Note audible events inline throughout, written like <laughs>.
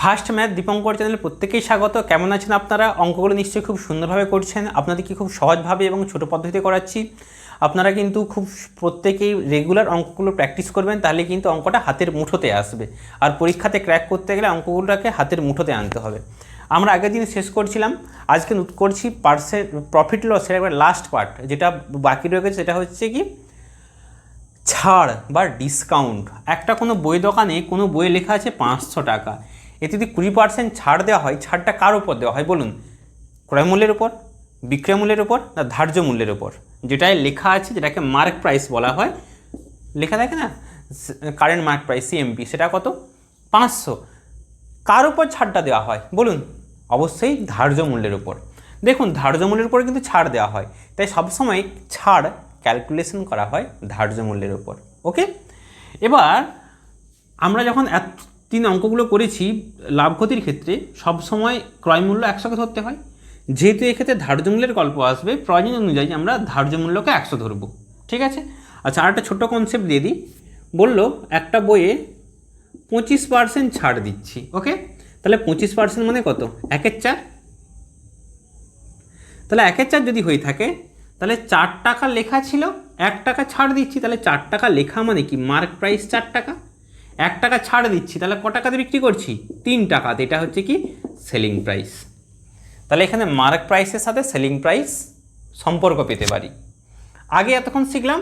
First math Dipankar চ্যানেলে প্রত্যেকেই স্বাগত। কেমন আছেন আপনারা? অঙ্কগুলো নিশ্চয়ই খুব সুন্দরভাবে করছেন। আপনাদেরকে খুব সহজভাবে এবং ছোট পদ্ধতিতে করাচ্ছি? আপনারা কিন্তু খুব প্রত্যেকেই রেগুলার অঙ্কগুলো প্র্যাকটিস করবেন, তাহলে কিন্তু অঙ্কটা হাতের মুঠোতে আসবে। আর পরীক্ষাতে ক্র্যাক করতে গেলে অঙ্কগুলোটাকে হাতের মুঠোতে আনতে হবে। আমরা আগের দিন শেষ করছিলাম, আজকে নোট করছি পার্সেন্ট প্রফিট লসের একবার লাস্ট পার্ট যেটা বাকি রয়ে গেছে সেটা হচ্ছে কি? ছাড় বা ডিসকাউন্ট একটা কোনো বই দোকানে কোনো বইয়ে লেখা আছে পাঁচশো টাকা। এতে যদি কুড়ি পার্সেন্ট ছাড় দেওয়া হয়, ছাড়টা কার উপর দেওয়া হয় বলুন? ক্রয় মূল্যের উপর, বিক্রয় মূল্যের উপর না ধার্য মূল্যের উপর? যেটায় লেখা আছে, যেটাকে মার্ক প্রাইস বলা হয়, লেখা থাকে না? কারেন্ট মার্ক প্রাইস সিএমপি সেটা কত? পাঁচশো। কার উপর ছাড়টা দেওয়া হয় বলুন? অবশ্যই ধার্য মূল্যের উপর। দেখুন, ধার্য মূল্যের উপর কিন্তু ছাড় দেওয়া হয়। তাই সবসময় ছাড় ক্যালকুলেশন করা হয় ধার্য মূল্যের উপর। ওকে এবার আমরা যখন এত তিন অঙ্কগুলো করেছি, লাভ ক্ষতির ক্ষেত্রে সবসময় ক্রয় মূল্য একশোকে ধরতে হয়। যেহেতু এক্ষেত্রে ধার্য মূল্যের গল্প আসবে, প্রয়োজন অনুযায়ী আমরা ধার্য মূল্যকে একশো ধরবো। ঠিক আছে? আচ্ছা আর একটা ছোট্ট কনসেপ্ট দিয়ে দিই। বলল, একটা বইয়ে পঁচিশ পার্সেন্ট ছাড় দিচ্ছি ওকে তাহলে পঁচিশ পার্সেন্ট মানে কত? একের চার? তাহলে একের চার যদি হয়ে থাকে, তাহলে চার টাকা লেখা ছিল, এক টাকা ছাড় দিচ্ছি, তাহলে চার টাকা লেখা মানে কি? মার্ক প্রাইস চার টাকা। এক টাকা ছাড় দিচ্ছি, তাহলে ক টাকাতে বিক্রি করছি? তিন টাকাতে, এটা হচ্ছে কি? সেলিং প্রাইস তাহলে এখানে মার্ক প্রাইসের সাথে সেলিং প্রাইস সম্পর্ক পেতে পারি। আগে এতক্ষণ শিখলাম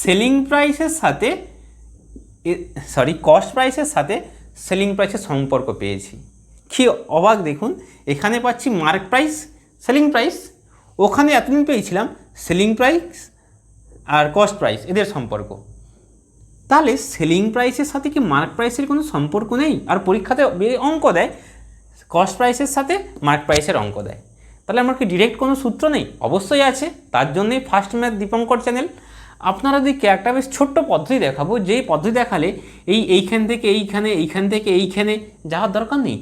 সেলিং প্রাইসের সাথে সরি কস্ট প্রাইসের সাথে সেলিং প্রাইসের সম্পর্ক পেয়েছি। কি অবাক দেখুন, এখানে পাচ্ছি মার্ক প্রাইস সেলিং প্রাইস ওখানে এতদিন পেয়েছিলাম সেলিং প্রাইস আর কস্ট প্রাইস এদের সম্পর্ক। তাহলে সেলিং প্রাইসের সাথে কি মার্ক প্রাইসের কোনো সম্পর্ক নেই? আর পরীক্ষাতে অঙ্ক দেয় কস্ট প্রাইসের সাথে মার্ক প্রাইসের অঙ্ক দেয়। তাহলে আমার কি ডিরেক্ট কোনো সূত্র নেই? অবশ্যই আছে। তার জন্যই ফার্স্ট ম্যাথ দীপঙ্কর চ্যানেল আপনাদেরকে একটা বেশ ছোট্ট পদ্ধতি দেখাবো, যেই পদ্ধতি দেখালে এই এইখান থেকে এইখানে, এইখান থেকে এইখানে যাওয়ার দরকার নেই।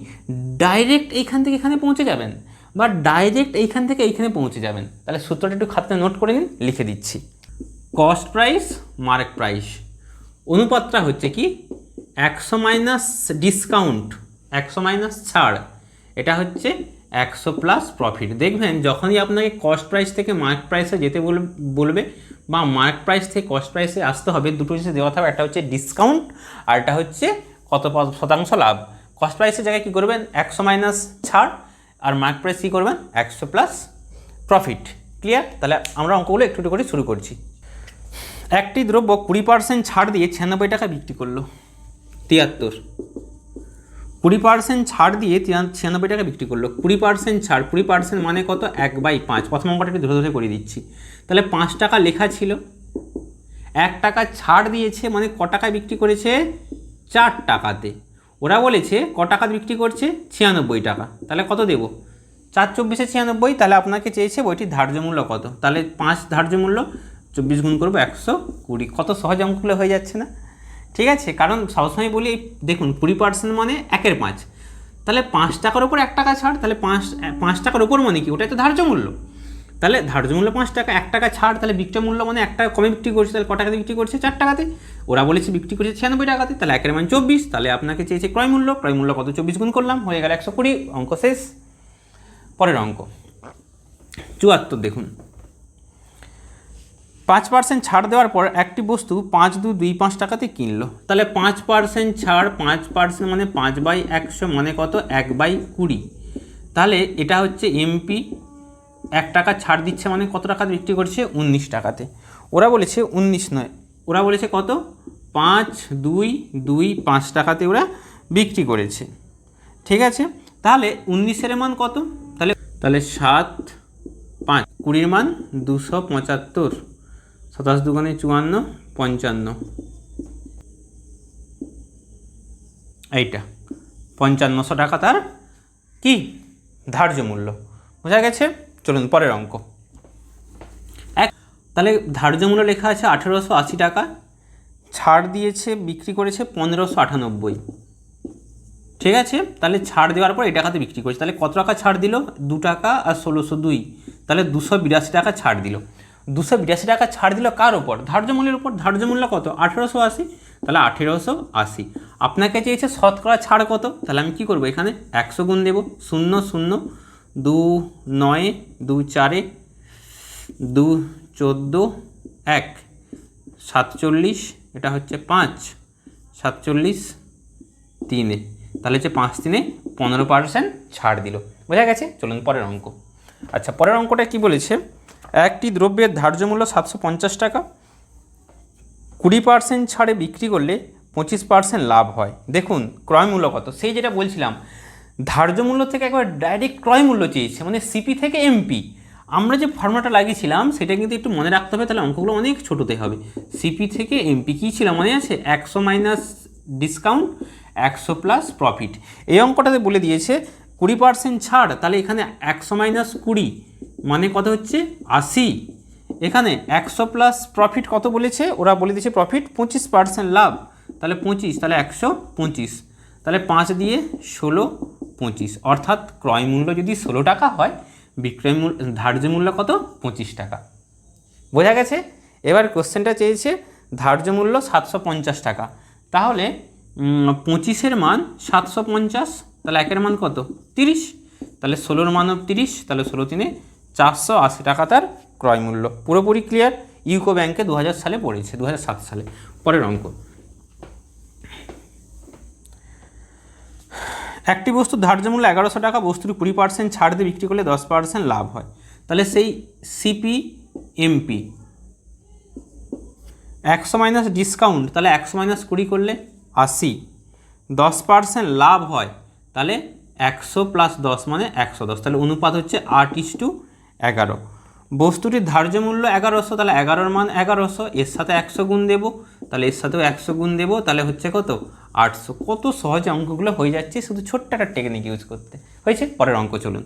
ডাইরেক্ট এইখান থেকে এখানে পৌঁছে যাবেন বা ডাইরেক্ট এইখান থেকে এইখানে পৌঁছে যাবেন। তাহলে সূত্রটা একটু খাতায় নোট করে নিন, লিখে দিচ্ছি। কস্ট প্রাইস মার্ক প্রাইস অনুপাতটা হচ্ছে কি? একশো মাইনাস ডিসকাউন্ট, একশো মাইনাস ছাড়, এটা হচ্ছে একশো প্লাস প্রফিট। দেখবেন, যখনই আপনাকে কস্ট প্রাইস থেকে মার্ক প্রাইসে যেতে বল- বলবে বা মার্ক প্রাইস থেকে কস্ট প্রাইসে আসতে হবে, দুটো জিনিস দেওয়া থাকবে, একটা হচ্ছে ডিসকাউন্ট আর একটা হচ্ছে কত শতাংশ লাভ। কস্ট প্রাইসের জায়গায় কী করবেন? একশো মাইনাস ছাড় আর মার্ক প্রাইস কী করবেন? একশো প্লাস প্রফিট। ক্লিয়ার? তাহলে আমরা অঙ্কগুলো একটু একটু করে শুরু করছি। একটি দ্রব্য কুড়ি পার্সেন্ট ছাড় দিয়ে ছিয়ানব্বই টাকা বিক্রি করল। তিয়াত্তর। কুড়ি পার্সেন্ট ছাড় দিয়ে ছিয়ানব্বই টাকা বিক্রি করল। কুড়ি পার্সেন্ট ছাড় কুড়ি পার্সেন্ট মানে কত? এক বাই পাঁচ। প্রথম অঙ্কটা একটু ধরে ধরে করে দিচ্ছি। তাহলে পাঁচ টাকা লেখা ছিল। এক টাকা ছাড় দিয়েছে মানে ক টাকায় বিক্রি করেছে? চার টাকাতে। ওরা বলেছে ক টাকা বিক্রি করছে? ছিয়ানব্বই টাকা। তাহলে কত দেবো? চার চব্বিশে ছিয়ানব্বই তাহলে আপনাকে চেয়েছে বইটির ধার্য মূল্য কত? তাহলে পাঁচ ধার্য মূল্য চব্বিশ গুণ করব, একশো কুড়ি। কত সহজ অঙ্কগুলো হয়ে যাচ্ছে না? ঠিক আছে, কারণ সবসময় বলি, দেখুন, কুড়ি পার্সেন্ট মানে একের পাঁচ। তাহলে পাঁচ টাকার উপর এক টাকা ছাড়, তাহলে পাঁচ পাঁচ টাকার উপর মানে কি? ওটাই তো ধার্য মূল্য। তাহলে ধার্য মূল্য পাঁচ টাকা, এক টাকা ছাড়, তাহলে বিক্রয় মূল্য মানে এক টাকা কমে বিক্রি করছে, তাহলে ক টাকাতে বিক্রি করছে? চার টাকাতে। ওরা বলেছে বিক্রি করছে ছিয়ানব্বই টাকাতে, তাহলে একের মান চব্বিশ। তাহলে আপনাকে চেয়েছে ক্রয় মূল্য। ক্রয় মূল্য কত? চব্বিশ গুণ করলাম, হয়ে গেল একশো কুড়ি। অঙ্ক শেষ। পরের অঙ্ক। চুয়াত্তর, দেখুন। পাঁচ পার্সেন্ট ছাড় দেওয়ার পর একটি বস্তু পাঁচ দু দুই পাঁচ টাকাতে কিনলো। তাহলে পাঁচ পার্সেন্ট ছাড় পাঁচ পার্সেন্ট মানে পাঁচ বাই একশো মানে কত? এক বাই কুড়ি। তাহলে এটা হচ্ছে এমপি, এক টাকা ছাড় দিচ্ছে মানে কত টাকা বিক্রি করছে? উনিশ টাকাতে। ওরা বলেছে উনিশ নয়। ওরা বলেছে কত? পাঁচ দুই দুই পাঁচ টাকাতে ওরা বিক্রি করেছে। ঠিক আছে? তাহলে উনিশের মান কত? তাহলে তাহলে সাত পাঁচ। কুড়ির মান দুশো পঁচাত্তর। সাতাশ দুগুণে চুয়ান্ন, পঞ্চান্ন। এইটা, পঞ্চান্নশো টাকা তার কি? ধার্য মূল্য। বোঝা গেছে? চলুন, পরের অঙ্ক। এক, তাহলে ধার্য মূল্য লেখা আছে আঠেরোশো আশি টাকা। ছাড় দিয়েছে, বিক্রি করেছে পনেরোশো আটানব্বই। ঠিক আছে? তাহলে ছাড় দেওয়ার পর এই টাকাতে বিক্রি করেছে। তাহলে কত টাকা ছাড় দিল? দু টাকা আর ষোলোশো দুই। তাহলে দুশো বিরাশি টাকা ছাড় দিল। দুশো বিরাশি টাকা ছাড় দিল কার ওপর ধার্য মূল্যের উপর। ধার্য মূল্য কত? আঠেরোশো আশি? তাহলে আঠেরোশো আশি। আপনাকে চেয়েছে শতকরা ছাড় কত? তাহলে আমি কি করব এখানে? একশো গুণ দেবো। শূন্য শূন্য, দু নয়, দু চারে, দু চোদ্দ, এক। সাতচল্লিশ, এটা হচ্ছে পাঁচ। সাতচল্লিশ, তিনে। তাহলে হচ্ছে পাঁচ তিনে পনেরো পার্সেন্ট ছাড় দিল। বোঝা গেছে? চলুন পরের অঙ্ক। আচ্ছা পরের অঙ্কটা কি বলেছে? একটি দ্রব্যের ধার্য মূল্য সাতশো পঞ্চাশ টাকা। কুড়ি পার্সেন্ট ছাড়ে বিক্রি করলে পঁচিশ পার্সেন্ট লাভ হয়। দেখুন, ক্রয় মূল্য কত? সেই যেটা বলছিলাম, ধার্য মূল্য থেকে একবার ডাইরেক্ট ক্রয় মূল্য চেয়েছে মানে সিপি থেকে এমপি আমরা যে ফর্মুলাটা লাগিয়েছিলাম, সেটা কিন্তু একটু মনে রাখতে হবে, তাহলে অঙ্কগুলো অনেক ছোটোতে হবে। সিপি থেকে এমপি কী ছিল মনে আছে? একশো মাইনাস ডিসকাউন্ট একশো প্লাস প্রফিট এই অঙ্কটাতে বলে দিয়েছে কুড়ি পার্সেন্ট ছাড়, তাহলে এখানে একশো মাইনাস কুড়ি মানে কত হচ্ছে? আশি। এখানে একশো প্লাস প্রফিট কত বলেছে? ওরা বলে দিয়েছে প্রফিট পঁচিশ পার্সেন্ট লাভ। তাহলে পঁচিশ, তাহলে একশো পঁচিশ। তাহলে পাঁচ দিয়ে ষোলো পঁচিশ। অর্থাৎ ক্রয় মূল্য যদি ষোলো টাকা হয়, বিক্রয় মূল্য ধার্য মূল্য কত? পঁচিশ টাকা। বোঝা গেছে? এবার কোশ্চেনটা চেয়েছে, ধার্য মূল্য সাতশো পঞ্চাশ টাকা। তাহলে পঁচিশের মান সাতশো পঞ্চাশ তাহলে একের মান কত? তিরিশ। তাহলে ষোলোর মানও তিরিশ, তাহলে ষোলো তিনে চারশো আশি টাকা তার ক্রয় মূল্য। পুরোপুরি ক্লিয়ার ইউকো ব্যাংকে দু সালে পড়েছে দু হাজার সাত সালে। পরের অঙ্ক। একটি বস্তু ধার্য মূল্য এগারোশো টাকা, বস্তুর কুড়ি পার্সেন্ট ছাড় দিয়ে বিক্রি করলে দশ পার্সেন্ট লাভ হয়। তাহলে সেই সিপি এমপি একশো মাইনাস ডিসকাউন্ট তাহলে একশো মাইনাস কুড়ি করলে আশি। দশ পার্সেন্ট লাভ হয়। তাহলে একশো প্লাস দশ মানে একশো দশ। তাহলে অনুপাত হচ্ছে আট ইস টু এগারো। বস্তুটির ধার্য মূল্য এগারোশো, তাহলে এগারোর মান এগারোশো, এর সাথে একশো গুণ দেবো, তাহলে এর সাথেও একশো গুণ দেবো, তাহলে হচ্ছে কত? আটশো। কত সহজে অঙ্কগুলো হয়ে যাচ্ছে, শুধু ছোট্ট একটা টেকনিক ইউজ করতে। হয়েছে? পরের অঙ্ক চলুন।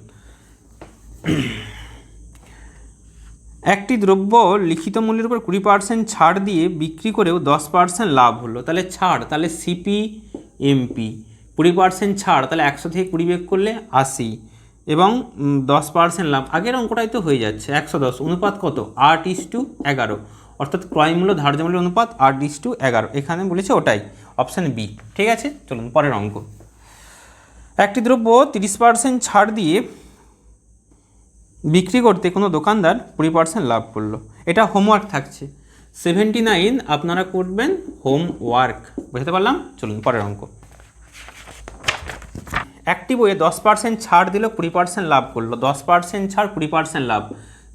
একটি দ্রব্য লিখিত মূল্যের উপর কুড়ি পার্সেন্ট ছাড় দিয়ে বিক্রি করেও দশ পার্সেন্ট লাভ হলো। তাহলে ছাড়, তাহলে সিপি এমপি কুড়ি পার্সেন্ট ছাড়, তাহলে একশো থেকে কুড়ি বেগ করলে আশি। এবং দশ পার্সেন্ট লাভ। আগের অঙ্কটাই তো হয়ে যাচ্ছে, একশো দশ। অনুপাত কত? আট ইস টু এগারো। অর্থাৎ ক্রয়মূল্য ধার্য মূল্য অনুপাত আট ইস টু এগারো। এখানে বলেছে ওটাই অপশান বি ঠিক আছে? চলুন, পরের অঙ্ক। একটি দ্রব্য তিরিশ পার্সেন্ট ছাড় দিয়ে বিক্রি করতে কোনো দোকানদার কুড়ি পার্সেন্ট লাভ করল। এটা হোমওয়ার্ক থাকছে। সেভেন্টি নাইন আপনারা করবেন হোমওয়ার্ক বুঝতে পারলাম? চলুন, পরের অঙ্ক। বইয়ে দশ পার্সেন্ট ছাড় দিল, কুড়ি পার্সেন্ট লাভ করল। দশ পার্সেন্ট ছাড়, কুড়ি পার্সেন্ট লাভ।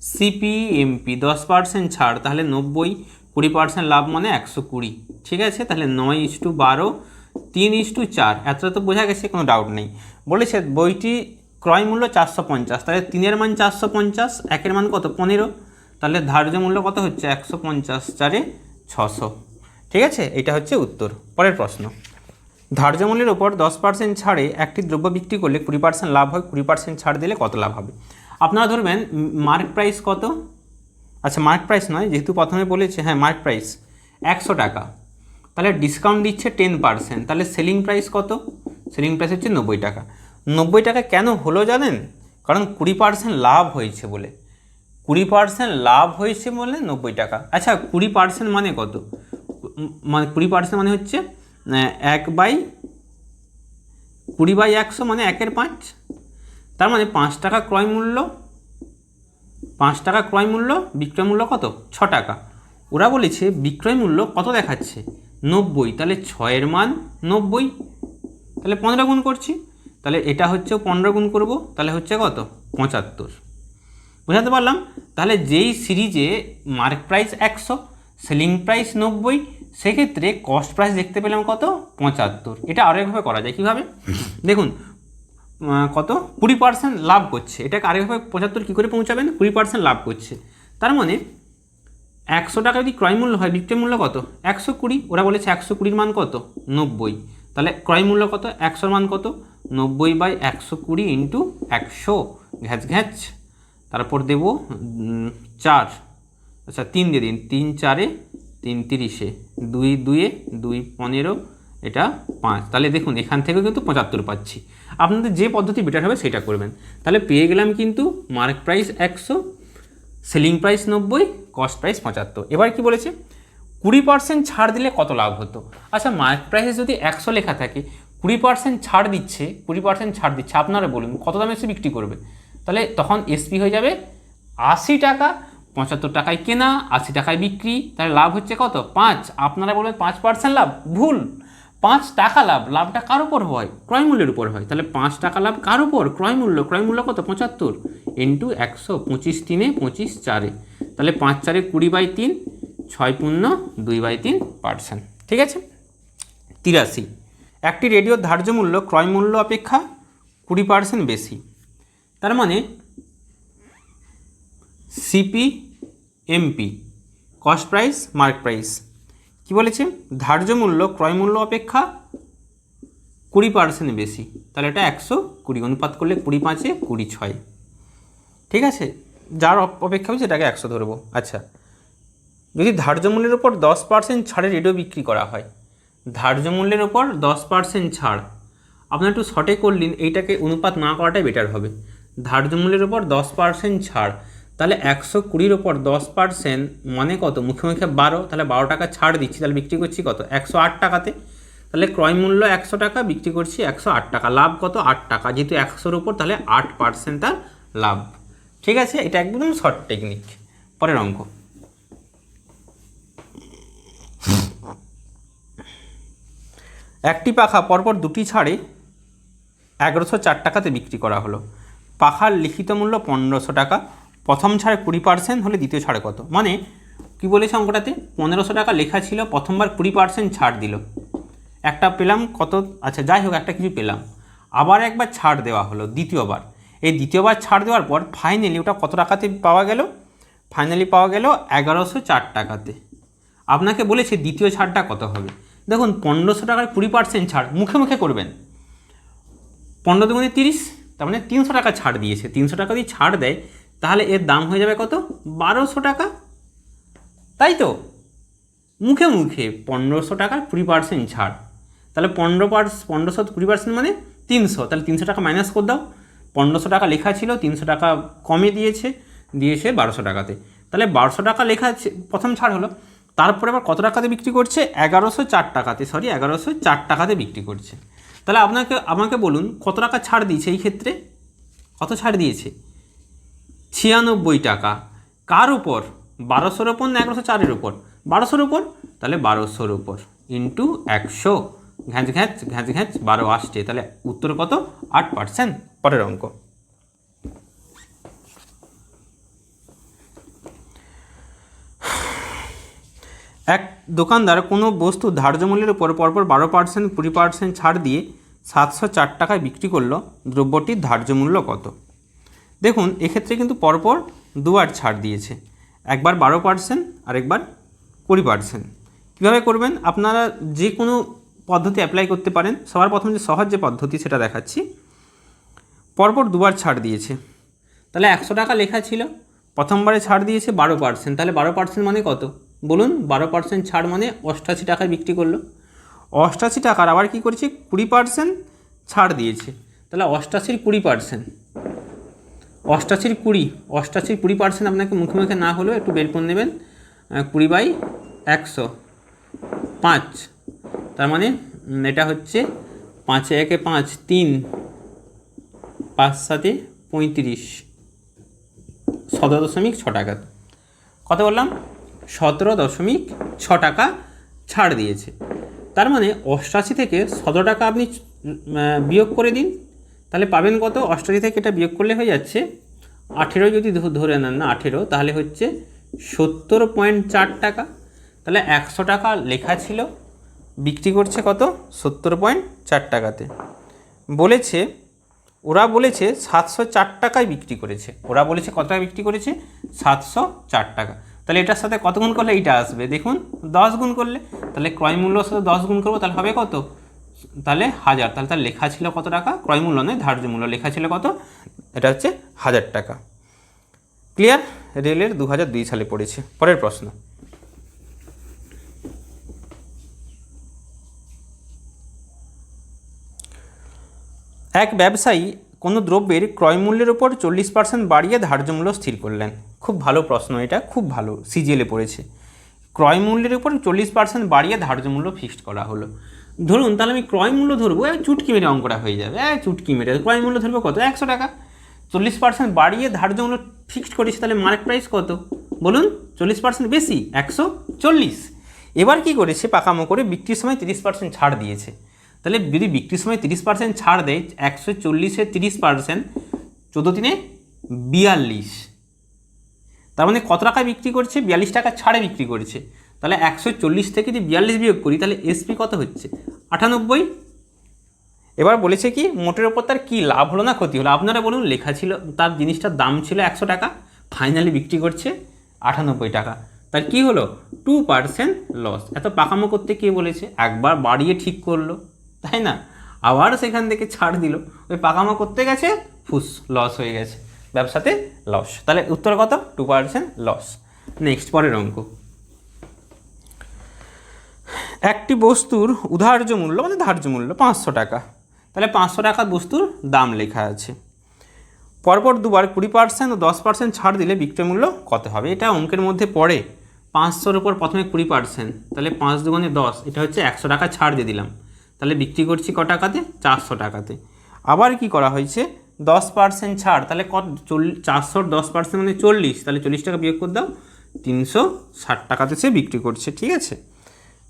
সিপিএমপি দশ পার্সেন্ট ছাড়, তাহলে নব্বই, কুড়ি পার্সেন্ট লাভ মানে একশো কুড়ি। ঠিক আছে? তাহলে নয় ইস টু বারো, তিন ইস টু চার। এতটা তো বোঝা গেছে, কোনো ডাউট নেই। বলেছে, বইটি ক্রয় মূল্য চারশো পঞ্চাশ। তাহলে তিনের মান চারশো পঞ্চাশ, একের মান কত? পনেরো। তাহলে ধার্য মূল্য কত হচ্ছে? একশো পঞ্চাশ, চারে ছশো। ঠিক আছে? এটা হচ্ছে উত্তর। পরের প্রশ্ন। ধার্য মূল্যের ওপর দশ পার্সেন্ট ছাড়ে একটি দ্রব্য বিক্রি করলে কুড়ি পার্সেন্ট লাভ হয়, কুড়ি পার্সেন্ট ছাড় দিলে কত লাভ হবে? আপনারা ধরবেন মার্ক প্রাইস কত? আচ্ছা মার্ক প্রাইস নয়, যেহেতু প্রথমে বলেছে হ্যাঁ মার্ক প্রাইস একশো টাকা। তাহলে ডিসকাউন্ট দিচ্ছে টেন পার্সেন্ট তাহলে সেলিং প্রাইস কত? সেলিং প্রাইস হচ্ছে নব্বই টাকা। নব্বই টাকা কেন হলো জানেন? কারণ কুড়ি পার্সেন্ট লাভ হয়েছে বলে। কুড়ি পার্সেন্ট লাভ হয়েছে বলে নব্বই টাকা। আচ্ছা কুড়ি পার্সেন্ট মানে কত? মানে কুড়ি পার্সেন্ট মানে হচ্ছে এক বাই কুড়ি বাই একশো মানে একের পাঁচ। তার মানে পাঁচ টাকা ক্রয় মূল্য, পাঁচ টাকা ক্রয় মূল্য, বিক্রয় মূল্য কত? ছ টাকা। ওরা বলেছে বিক্রয় মূল্য কত দেখাচ্ছে? নব্বই। তাহলে ছয়ের মান নব্বই। তাহলে পনেরো গুণ করছি। তাহলে এটা হচ্ছে পনেরো গুণ করব। তাহলে হচ্ছে কত? পঁচাত্তর। বোঝাতে পারলাম? তাহলে যেই সিরিজে মার্ক প্রাইস একশো সেলিং প্রাইস নব্বই সেক্ষেত্রে কস্ট প্রাইস দেখতে পেলাম কত? পঁচাত্তর। এটা আরও একভাবে করা যায়। কীভাবে? <laughs> দেখুন কত? কুড়ি পার্সেন্ট লাভ করছে। এটাকে আরেকভাবে পঁচাত্তর কী করে পৌঁছাবেন? কুড়ি পার্সেন্ট লাভ করছে। তার মানে একশো টাকা যদি ক্রয় মূল্য হয় বিক্রয় মূল্য কত? একশো কুড়ি। ওরা বলেছে একশো কুড়ির মান কত? নব্বই। তাহলে ক্রয় মূল্য কত? একশোর মান কত? নব্বই বাই একশো কুড়ি ইন্টু একশো। ঘ্যাচ ঘ্যাচ। তারপর দেব চার। আচ্ছা তিন দিয়ে দিন, তিন চারে তিন তিরিশে, দুই দুয়ে দুই পনেরো, এটা পাঁচ। তাহলে দেখুন, এখান থেকেও কিন্তু পঁচাত্তর পাচ্ছি। আপনাদের যে পদ্ধতি বেটার হবে সেটা করবেন। তাহলে পেয়ে গেলাম কিন্তু মার্ক প্রাইস একশো সেলিং প্রাইস নব্বই কস্ট প্রাইস পঁচাত্তর। এবার কি বলেছে? কুড়ি পার্সেন্ট ছাড় দিলে কত লাভ হতো? আচ্ছা মার্কেট প্রাইসে যদি একশো লেখা থাকে, কুড়ি পার্সেন্ট ছাড় দিচ্ছে, কুড়ি পার্সেন্ট ছাড় দিচ্ছে, আপনারা বলুন, কত দামে সে বিক্রি করবে? তাহলে তখন এসপি হয়ে যাবে আশি টাকা পঁচাত্তর টাকায় কেনা, আশি টাকায় বিক্রি, তাহলে লাভ হচ্ছে কত? পাঁচ। আপনারা বলবেন পাঁচ পার্সেন্ট লাভ। ভুল। পাঁচ টাকা লাভ। লাভটা কার উপর হয়? ক্রয় মূল্যের উপর হয়। তাহলে পাঁচ টাকা লাভ কার উপর? ক্রয় মূল্য। ক্রয় মূল্য কত? পঁচাত্তর। ইন্টু একশো পঁচিশ তিনে পঁচিশ চারে। তাহলে পাঁচ চারে কুড়ি বাই তিন, ছয় পূর্ণ দুই বাই তিন পার্সেন্ট। ঠিক আছে? তিরাশি। একটি রেডিওর ধার্য মূল্য ক্রয় মূল্য অপেক্ষা কুড়ি পার্সেন্ট বেশি। তার মানে CP, MP. Cost price, mark price. কি বলেছে? ধার্য মূল্য, ক্রয় মূল্য অপেক্ষা কুড়ি পার্সেন্ট বেশি। তাহলে এটা একশো কুড়ি, অনুপাত করলে কুড়ি পাঁচে কুড়ি ছয়। ঠিক আছে? যার অপেক্ষা হবে সেটাকে একশো ধরবো। আচ্ছা। যদি ধার্য মূল্যের উপর দশ পার্সেন্ট ছাড়ে রেডিও বিক্রি করা হয়, ধার্য মূল্যের উপর দশ পার্সেন্ট ছাড়, আপনার একটু শর্টে করলেন, এইটাকে অনুপাত না করাটাই বেটার হবে। ধার্য মূল্যের উপর দশ পার্সেন্ট ছাড় তাহলে একশো কুড়ির ওপর দশ পার্সেন্ট মানে কত? মুখে মুখে বারো, তাহলে বারো টাকা ছাড় দিচ্ছি, তাহলে বিক্রি করছি কত? একশো আট টাকাতে। তাহলে ক্রয় মূল্য একশো টাকা, বিক্রি করছি একশো আট টাকা। লাভ কত? আট টাকা। যেহেতু একশোর উপর তাহলে আট পার্সেন্ট তার লাভ। ঠিক আছে? এটা একদম শর্ট টেকনিক পরের অঙ্ক। একটি পাখা পরপর দুটি ছাড়ে এগারোশো চার টাকাতে বিক্রি করা হলো। পাখার লিখিত মূল্য পনেরোশো টাকা। প্রথম ছাড়ে কুড়ি পার্সেন্ট হলে দ্বিতীয় ছাড়ে কত? মানে কি বলেছে অঙ্কটাতে? পনেরোশো টাকা লেখা ছিল, প্রথমবার কুড়ি পার্সেন্ট ছাড় দিল। একটা পেলাম কত? আচ্ছা যাই হোক, একটা কিছু পেলাম। আবার একবার ছাড় দেওয়া হলো, দ্বিতীয়বার। এই দ্বিতীয়বার ছাড় দেওয়ার পর ফাইনালি ওটা কত টাকাতে পাওয়া গেল? ফাইনালি পাওয়া গেল এগারোশো চার টাকাতে। আপনাকে বলেছে দ্বিতীয় ছাড়টা কত হবে? দেখুন, পনেরোশো টাকার কুড়ি পার্সেন্ট ছাড় মুখে মুখে করবেন। পনেরো দুগুণে তিরিশ, তার মানে তিনশো টাকা ছাড় দিয়েছে। তিনশো টাকা যদি ছাড় দেয় তাহলে এর দাম হয়ে যাবে কত? বারোশো টাকা। তাই তো? মুখে মুখে পনেরোশো টাকার কুড়ি পার্সেন্ট ছাড়। তাহলে পনেরো পার্স পনেরোশো কুড়ি পার্সেন্ট মানে তিনশো। তাহলে তিনশো টাকা মাইনাস করে দাও। পনেরোশো টাকা লেখা ছিল, তিনশো টাকা কমে দিয়েছে দিয়েছে বারোশো টাকাতে। তাহলে বারোশো টাকা লেখা প্রথম ছাড় হলো। তারপরে আবার কত টাকাতে বিক্রি করছে? এগারোশো চার টাকাতে সরি এগারোশো চার টাকাতে বিক্রি করছে। তাহলে আপনাকে আমাকে বলুন, কত টাকা ছাড় দিয়েছে এই ক্ষেত্রে? কত ছাড় দিয়েছে? ছিয়ানব্বই টাকা। কার উপর? বারোশোর ওপর না এগারোশো চারের উপর? বারোশোর উপর? তাহলে বারোশোর উপর। ইন্টু একশো। ঘ্যাঁচ ঘ্যাঁচ ঘ্যাঁচ ঘ্যাঁচ, বারো আসছে। তাহলে উত্তর কত? আট পার্সেন্ট। পরের অঙ্ক। এক দোকানদার কোনো বস্তু ধার্য মূল্যের উপর পরপর বারো পার্সেন্ট, কুড়ি পার্সেন্ট ছাড় দিয়ে সাতশো চার টাকায় বিক্রি করল। দ্রব্যটির ধার্য মূল্য কত? দেখুন, এক্ষেত্রে কিন্তু পরপর দুবার ছাড় দিয়েছে। একবার বারো পার্সেন্ট আর একবার কুড়ি পার্সেন্ট কীভাবে করবেন? আপনারা যে কোনো পদ্ধতি অ্যাপ্লাই করতে পারেন। সবার প্রথম যে সহজ যে পদ্ধতি, সেটা দেখাচ্ছি। পরপর দুবার ছাড় দিয়েছে। তাহলে একশো টাকা লেখা ছিল। প্রথমবারে ছাড় দিয়েছে বারো পার্সেন্ট তাহলে বারো পার্সেন্ট মানে কত? বলুন, বারো পার্সেন্ট ছাড় মানে অষ্টাশি টাকায় বিক্রি করল। অষ্টাশি টাকার আবার কি করেছে? কুড়ি পার্সেন্ট ছাড় দিয়েছে। তাহলে অষ্টাশির কুড়ি পার্সেন্ট অষ্টাশির কুড়ি অষ্টাশির কুড়ি পার্সেন্ট আপনাকে মুখে না হলেও একটু বের করে নেবেন কুড়ি বাই একশো পাঁচ। তার মানে এটা হচ্ছে পাঁচে একে পাঁচ, তিন, পাঁচ সাতে পঁয়ত্রিশ, সতেরো দশমিক ছ টাকা। কত বললাম? সতেরো দশমিক ছ টাকা ছাড় দিয়েছে। তার মানে অষ্টাশি থেকে সতেরো টাকা আপনি বিয়োগ করে দিন তাহলে পাবেন কত? অষ্টাশি থেকে এটা বিয়োগ করলে হয়ে যাচ্ছে আঠেরো যদি ধরে নেন না আঠেরো, তাহলে হচ্ছে সত্তর পয়েন্ট চার টাকা। তাহলে একশো টাকা লেখা ছিল, বিক্রি করছে কত? সত্তর পয়েন্ট চার টাকাতে। বলেছে, ওরা বলেছে সাতশো চার টাকায় বিক্রি করেছে। ওরা বলেছে কত টাকা বিক্রি করেছে? সাতশো চার টাকা। তাহলে এটার সাথে কত গুণ করলে? এইটা আসবে। দেখুন, দশ গুণ করলে, তাহলে ক্রয় মূল্যর সাথে দশ গুণ করব, তাহলে হবে কত? তাহলে হাজার, তাহলে তার লেখা ছিল কত টাকা? ক্রয় মূল্য নয়, ধার্য মূল্য। লেখা ছিল কত? এটা হচ্ছে হাজার টাকা। ক্লিয়ার রেলের দু হাজার দুই সালে পড়েছে। পরের প্রশ্ন। এক ব্যবসায়ী কোনো দ্রব্যের ক্রয়মূল্যের উপর চল্লিশ পার্সেন্ট বাড়িয়ে ধার্য মূল্য স্থির করলেন। খুব ভালো প্রশ্ন এটা, খুব ভালো। সিজিএলে পড়েছে। ক্রয় মূল্যের উপর চল্লিশ পার্সেন্ট বাড়িয়ে ধার্য মূল্য ফিক্সড করা হলো। ধরুন, তাহলে আমি ক্রয় মূল্য ধরবো, এই চুটকি মেরে অঙ্কটা হয়ে যাবে, এই চুটকি মেরে, ক্রয় মূল্য ধরবো কত? একশো টাকা। চল্লিশ পার্সেন্ট বাড়িয়ে ধার্য মূল্য ফিক্সড করেছি, তাহলে মার্কেট প্রাইস কত? বলুন, চল্লিশ পার্সেন্ট বেশি, একশো চল্লিশ। এবার কি করেছে? পাকামো করে বিক্রির সময় তিরিশ পার্সেন্ট ছাড় দিয়েছে। তাহলে যদি বিক্রির সময় তিরিশ পার্সেন্ট ছাড় দেয়, একশো চল্লিশে তিরিশ পার্সেন্ট চোদ্দ দিনে বিয়াল্লিশ। তার মানে কত টাকায় বিক্রি করছে? বিয়াল্লিশ টাকা ছাড়ে বিক্রি করছে। তাহলে একশো চল্লিশ থেকে যদি বিয়াল্লিশ বিয়োগ করি, তাহলে এসপি কত হচ্ছে? আটানব্বই। এবার বলেছে কি, মোটের ওপর তার কী লাভ হলো না ক্ষতি হলো? আপনারা বলুন, লেখা ছিল, তার জিনিসটার দাম ছিল একশো টাকা, ফাইনালি বিক্রি করছে আটানব্বই টাকা। তার কি হলো? টু পার্সেন্ট লস এত পাকামো করতে কে বলেছে? একবার বাড়িয়ে ঠিক করল, তাই না? আবার সেখান থেকে ছাড় দিল। ওই পাকামো করতে গেছে, ফুস লস হয়ে গেছে। ব্যবসাতে লস তাহলে উত্তর কত? টু পার্সেন্ট লস নেক্সট পরের অঙ্ক। একটি বস্তুর উধার্য মূল্য মানে ধার্য মূল্য পাঁচশো টাকা। তাহলে পাঁচশো টাকা বস্তুর দাম লেখা আছে। পরপর দুবার কুড়ি পার্সেন্ট ও দশ পার্সেন্ট ছাড় দিলে বিক্রয় মূল্য কত হবে? এটা অঙ্কের মধ্যে পড়ে। পাঁচশোর উপর প্রথমে কুড়ি পার্সেন্ট তাহলে পাঁচ দুগুণে দশ, এটা হচ্ছে একশো টাকা ছাড় দিয়ে দিলাম। তাহলে বিক্রি করছি ক টাকাতে? চারশো টাকাতে। আবার কি করা হয়েছে? দশ পার্সেন্ট ছাড়, তাহলে কত? চল্লিশ চারশোর দশ পার্সেন্ট মানে চল্লিশ, তাহলে চল্লিশ টাকা বিয়োগ করে দাও, তিনশো ষাট টাকাতে সে বিক্রি করছে, ঠিক আছে?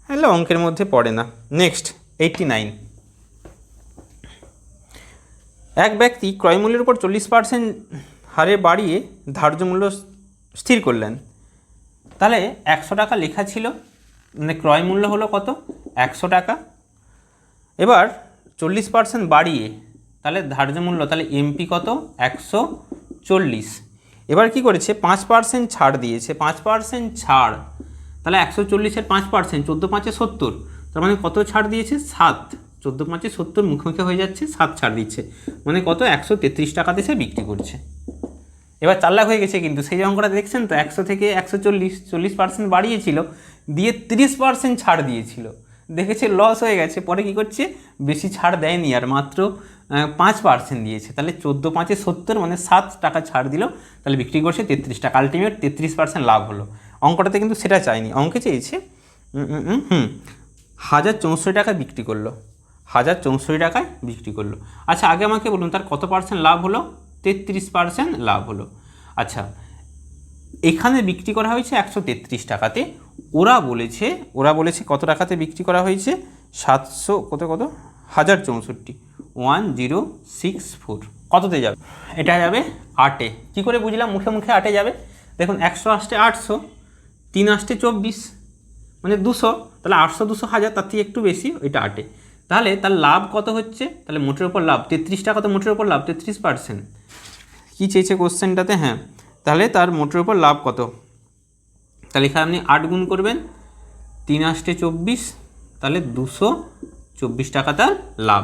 তাহলে অঙ্কের মধ্যে পড়ে না। নেক্সট এইটটি নাইন এক ব্যক্তি ক্রয়মূল্যের উপর চল্লিশ পার্সেন্ট হারে বাড়িয়ে ধার্য মূল্য স্থির করলেন। তাহলে একশো টাকা লেখা ছিল মানে ক্রয় মূল্য হলো কত? একশো টাকা। এবার চল্লিশ পার্সেন্ট বাড়িয়ে, তাহলে ধার্য মূল্য, তাহলে এমপি কত? একশো চল্লিশ। এবার কি করেছে? পাঁচ পার্সেন্ট ছাড় দিয়েছে। পাঁচ পার্সেন্ট ছাড় তাহলে একশো চল্লিশের পাঁচ পার্সেন্ট, চোদ্দ পাঁচে সত্তর। তার মানে কত ছাড় দিয়েছে? সাত। চোদ্দ পাঁচে সত্তর মুখোমুখি হয়ে যাচ্ছে, সাত ছাড় দিচ্ছে। মানে কত? একশো তেত্রিশ টাকাতে সে বিক্রি করছে। এবার চার লাখ হয়ে গেছে কিন্তু, সেই অঙ্কটা দেখছেন তো? একশো থেকে একশো চল্লিশ চল্লিশ পার্সেন্ট বাড়িয়েছিল, দিয়ে তিরিশ পার্সেন্ট ছাড় দিয়েছিল। দেখেছে, লস হয়ে গেছে, পরে কি করছে? বেশি ছাড় দেয়নি আর মাত্র পাঁচ পার্সেন্ট দিয়েছে। তাহলে চোদ্দ পাঁচে সত্তর মানে সাত টাকা ছাড় দিল, তাহলে বিক্রি করছে তেত্রিশ টাকা। আলটিমেট তেত্রিশ পার্সেন্ট লাভ হলো। অঙ্কটাতে কিন্তু সেটা চাইনি। অঙ্কে চেয়েছে হুম, হাজার চৌষট্টি টাকায় বিক্রি করল। হাজার চৌষট্টি টাকায় বিক্রি করল। আচ্ছা আগে আমাকে বলুন, তার কত পার্সেন্ট লাভ হলো? তেত্রিশ পার্সেন্ট লাভ হলো। আচ্ছা এখানে বিক্রি করা হয়েছে একশো তেত্রিশ টাকাতে। ওরা বলেছে ওরা বলেছে কত টাকাতে বিক্রি করা হয়েছে? সাতশো, কত কত? হাজার চৌষট্টি। One zero six four. কততে যাবে? এটা যাবে আটে। কি করে বুঝলাম? মুখে মুখে আটে যাবে? দেখুন, একশো আসতে আটশো। তিন আসতে চব্বিশ। মানে দুশো তাহলে আটশো দুশো হাজার তার থেকে একটু বেশি ওইটা আটে। তাহলে তার লাভ কত হচ্ছে? তাহলে মোটের ওপর লাভ তেত্রিশ টাকা তো মোটের ওপর লাভ? তেত্রিশ পার্সেন্ট কী চেয়েছে কোশ্চেনটাতে হ্যাঁ তাহলে তার মোটের ওপর লাভ কত? তাহলে এখানে আপনি আট গুণ করবেন তিন আষ্টে চব্বিশ তাহলে দুশো চব্বিশ টাকা তার লাভ।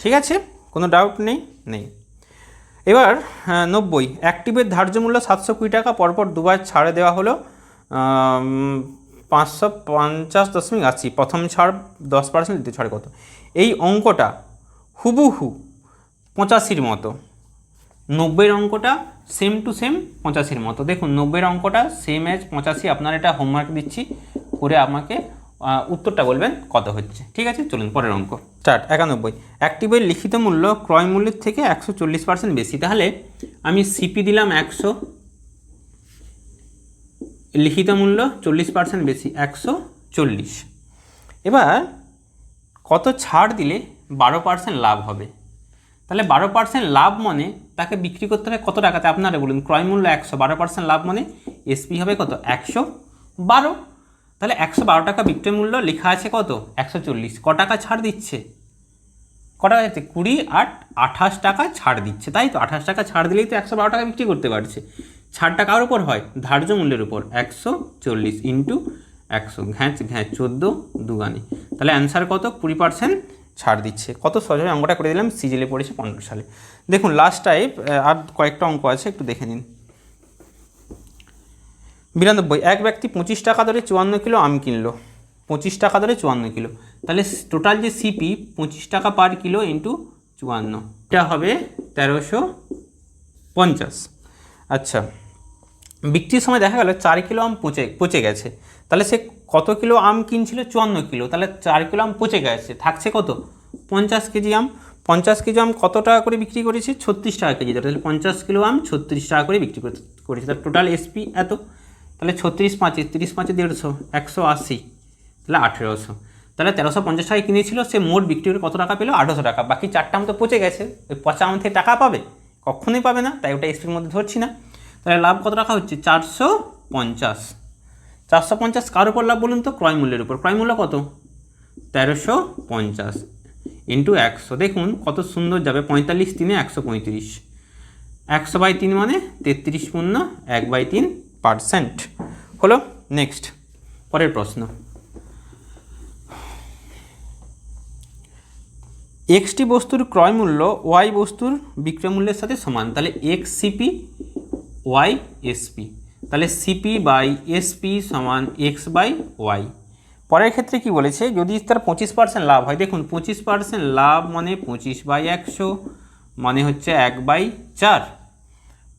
ঠিক আছে? কোনো ডাউট নেই? নেই। এবার আহ, নব্বই। অ্যাক্টিভের ধার্য মূল্য সাতশো কুড়ি টাকা পরপর দুবার ছাড়ে দেওয়া হলো। পাঁচশো পঞ্চাশ দশমিক আশি, প্রথম ছাড় দশ পার্সেন্ট দ্বিতীয় ছাড় কত? এই অঙ্কটা হুবহু পঁচাশির মতো। নব্বইয়ের অঙ্কটা সেম টু সেম পঁচাশির মতো। দেখুন, নব্বইয়ের অঙ্কটা সেম অ্যাজ পঁচাশি। আপনার এটা হোমওয়ার্ক দিচ্ছি, করে আমাকে উত্তরটা বলবেন কত হচ্ছে। ঠিক আছে? চলুন, পরের অঙ্ক। স্টার্ট একানব্বই। একটি বইয়ের লিখিত মূল্য ক্রয় মূল্যের থেকে একশো চল্লিশ পার্সেন্ট বেশি। তাহলে আমি সিপি দিলাম একশো লিখিত মূল্য চল্লিশ পার্সেন্ট বেশি, একশো চল্লিশ। এবার কত ছাড় দিলে বারো পার্সেন্ট লাভ হবে? তাহলে বারো পার্সেন্ট লাভ মানে তাকে বিক্রি করতে হবে কত টাকাতে? আপনারা বলুন, ক্রয় মূল্য একশো, বারো পার্সেন্ট লাভ মানে এসপি হবে কত? একশো বারো। তাহলে একশো বারো টাকা বিক্রয় মূল্য লেখা আছে কত? একশো চল্লিশ। ক টাকা ছাড় দিচ্ছে? ক টাকা যাচ্ছে কুড়ি আট আঠাশ টাকা ছাড় দিচ্ছে। তাই তো, আঠাশ টাকা ছাড় দিলেই তো একশো বারো টাকা বিক্রি করতে পারছে। ছাড়টা কার উপর হয়? ধার্য মূল্যের উপর। একশো চল্লিশ ইন্টু একশো। ঘ্যাঁচ ঘ্যাঁচ, চোদ্দ, দুগানি। তাহলে অ্যান্সার কত? কুড়ি পার্সেন্ট ছাড় দিচ্ছে। কত সহজভাবে অঙ্কটা করে দিলাম? সিজিলে পড়েছে পনেরো সালে। দেখুন লাস্ট টাইপ আর কয়েকটা অঙ্ক আছে, একটু দেখে নিন। বিরানব্বই। এক ব্যক্তি পঁচিশ টাকা ধরে চুয়ান্ন কিলো আম কিনলো। পঁচিশ টাকা ধরে চুয়ান্ন কিলো। তাহলে টোটাল যে সিপি পঁচিশ টাকা পার কিলো ইন্টু চুয়ান্ন। এটা হবে তেরোশো পঞ্চাশ। আচ্ছা বিক্রির সময় দেখা গেল চার কিলো আম পচে পচে গেছে। তাহলে সে কত কিলো আম কিনছিল? চুয়ান্ন কিলো। তাহলে চার কিলো আম পচে গেছে। থাকছে কত? পঞ্চাশ কেজি আম। পঞ্চাশ কেজি আম কত টাকা করে বিক্রি করেছে? ছত্রিশ টাকা কেজি। তাহলে পঞ্চাশ কিলো আম ছত্রিশ টাকা করে বিক্রি করে- করেছে। তার টোটাল এসপি এত? তাহলে ছত্রিশ পাঁচে, তিরিশ পাঁচে দেড়শো, একশো আশি। তাহলে আঠেরোশো। তাহলে তেরোশো পঞ্চাশ টাকায় কিনেছিল। সে মোট বিক্রি করে কত টাকা পেল? আঠেরোশো টাকা। বাকি চারটা আম তো পচে গেছে। ওই পচা আম থেকে টাকা পাবে? কখনোই পাবে না, তাই ওটা এসপির মধ্যে ধরছি না। তাহলে লাভ কত রাখা হচ্ছে? চারশো পঞ্চাশ। চারশো পঞ্চাশ কার উপর লাভ বলুন তো? ক্রয় মূল্যের উপর। ক্রয় মূল্য কত? তেরোশো পঞ্চাশ ইন্টু একশো। দেখুন কত সুন্দর যাবে, পঁয়তাল্লিশ তিনে একশো পঁয়ত্রিশ। একশো বাই তিন মানে তেত্রিশ পূর্ণ এক বাই তিন পার্সেন্ট। হলো নেক্সট পরের প্রশ্ন। এক্সটি বস্তুর ক্রয় মূল্য ওয়াই বস্তুর বিক্রয় মূল্যের সাথে সমান। তাহলে এক্স সিপি ওয়াই এসপি। তাহলে সিপি বাই এসপি সমান এক্স বাই ওয়াই। পরের ক্ষেত্রে কি বলেছে? যদি তার পঁচিশ পার্সেন্ট লাভ হয়, দেখুন পঁচিশ পার্সেন্ট লাভ মানে পঁচিশ বাই একশো মানে হচ্ছে এক বাই চার।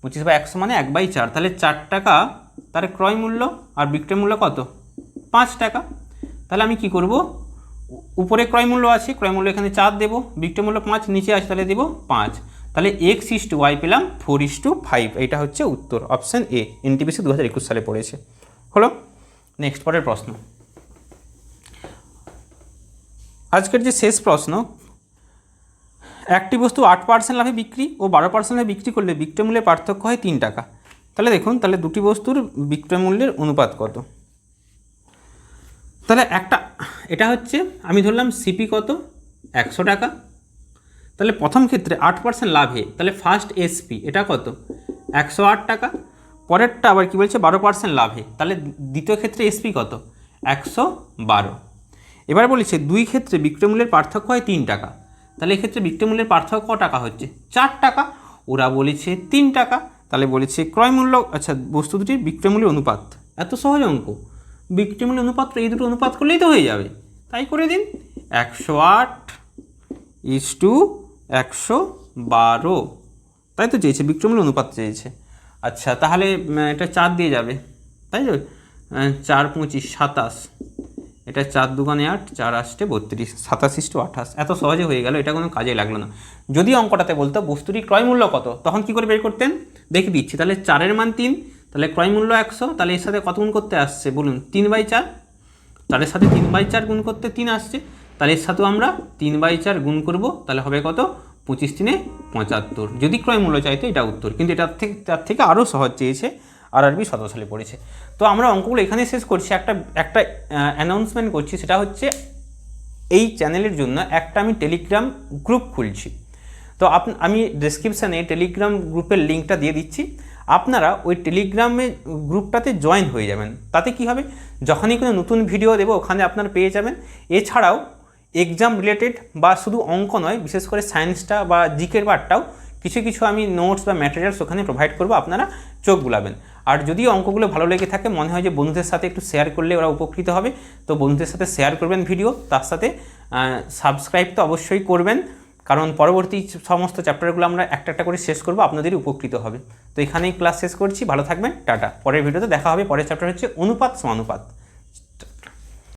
পঁচিশ বাই একশো মানে এক বাই চার। তাহলে চার টাকা তার ক্রয় মূল্য আর বিক্রয় মূল্য কত? পাঁচ টাকা। তাহলে আমি কি করব? উপরে ক্রয় মূল্য আছে, ক্রয় মূল্য এখানে চার দেবো, বিক্রয় মূল্য পাঁচ, নিচে আছে তাহলে দেবো পাঁচ। তাহলে এক্স ইস টু ওয়াই পেলাম ফোর ইস টু ফাইভ এটা হচ্ছে উত্তর অপশান এ এনটিপিসি দু হাজার একুশ সালে পড়েছে। হলো নেক্সট পরের প্রশ্ন। আজকের যে শেষ প্রশ্ন, একটি বস্তু আট পার্সেন্ট লাভে বিক্রি ও বারো পার্সেন্ট লাভে বিক্রি করলে বিক্রয় মূল্যের পার্থক্য হয় তিন টাকা। তাহলে দেখুন, তাহলে দুটি বস্তুর বিক্রয় মূল্যের অনুপাত কত? তাহলে একটা, এটা হচ্ছে আমি ধরলাম সিপি কত? একশো টাকা। তাহলে প্রথম ক্ষেত্রে আট পার্সেন্ট লাভে, তাহলে ফার্স্ট এসপি এটা কত? একশো আট টাকা। পরেরটা আবার কি বলছে? বারো পার্সেন্ট লাভে, তাহলে দ্বিতীয় ক্ষেত্রে এসপি কত? একশো বারো। এবার বলেছে দুই ক্ষেত্রে বিক্রয় মূল্যের পার্থক্য হয় তিন টাকা। তাহলে এক্ষেত্রে বিক্রয় মূল্যের পার্থক্য ক টাকা হচ্ছে? চার টাকা। ওরা বলেছে তিন টাকা। তাহলে বলেছে ক্রয়মূল্য আচ্ছা বস্তু দুটির বিক্রয় মূল্যের অনুপাত। এত সহজ অঙ্ক। বিক্রয় মূল্য অনুপাত, এই দুটো অনুপাত করলেই তো হয়ে যাবে। তাই করে দিন, একশো আট ইস টু একশো বারো। তাই তো চেয়েছে বিক্রমূল্য অনুপাত চেয়েছে। আচ্ছা তাহলে এটা চার দিয়ে যাবে। তাই তো? চার পঁচিশ সাতাশ। এটা চার দুগানে আট, চার আসতে বত্রিশ। সাতাশ ইস্টু আঠাশ। এত সহজে হয়ে গেল, এটা কোনো কাজে লাগল না। যদি অঙ্কটাতে বলতো, বস্তুটির ক্রয় মূল্য কত? তখন কি করে বের করতেন? দেখে দিচ্ছি। তাহলে চারের মান তিন তাহলে ক্রয় মূল্য একশো, তাহলে এর সাথে কত গুণ করতে আসছে? বলুন, তিন বাই চার। চারের সাথে তিন বাই চার গুণ করতে তিন আসছে। তাহলে এর সাথেও আমরা তিন বাই চার গুণ করব, তাহলে হবে কত? পঁচিশ তিনে পঁচাত্তর। যদি ক্রয় মূল্য চাইতো, এটা উত্তর। কিন্তু এটার থেকে, তার থেকে আরও সহজ চেয়েছে আর আরবি সতেরো সালে পড়েছে। তো আমরা অঙ্কগুলো এখানে শেষ করছি। একটা একটা অ্যানাউন্সমেন্ট করছি, সেটা হচ্ছে এই চ্যানেলের জন্য একটা আমি টেলিগ্রাম গ্রুপ খুলছি। তো আপ, আমি ডেসক্রিপশানে টেলিগ্রাম গ্রুপের লিঙ্কটা দিয়ে দিচ্ছি। আপনারা ওই টেলিগ্রামে গ্রুপটাতে জয়েন হয়ে যাবেন। তাতে কি হবে? যখনই কোনো নতুন ভিডিও দেবো, ওখানে আপনারা পেয়ে যাবেন। এছাড়াও এক্সাম রিলেটেড বা শুধু অঙ্ক নয়, বিশেষ করে সায়েন্সটা বা জিকের পার্টটাও কিছু কিছু আমি নোটস বা ম্যাটেরিয়ালস ওখানে প্রোভাইড করব, আপনারা চোখ বুলাবেন। আর যদি অঙ্কগুলো ভালো লেগে থাকে, মনে হয় যে বন্ধুদের সাথে একটু শেয়ার করলে ওরা উপকৃত হবে, তো বন্ধুদের সাথে শেয়ার করবেন ভিডিও তার সাথে সাবস্ক্রাইব তো অবশ্যই করবেন। কারণ পরবর্তী সমস্ত চ্যাপ্টারগুলো আমরা একটা একটা করে শেষ করব, আপনাদেরই উপকৃত হবে। তো এখানেই ক্লাস শেষ করছি, ভালো থাকবেন, টাটা। পরের ভিডিওতে দেখা হবে, পরের চ্যাপ্টার হচ্ছে অনুপাত সমানুপাত।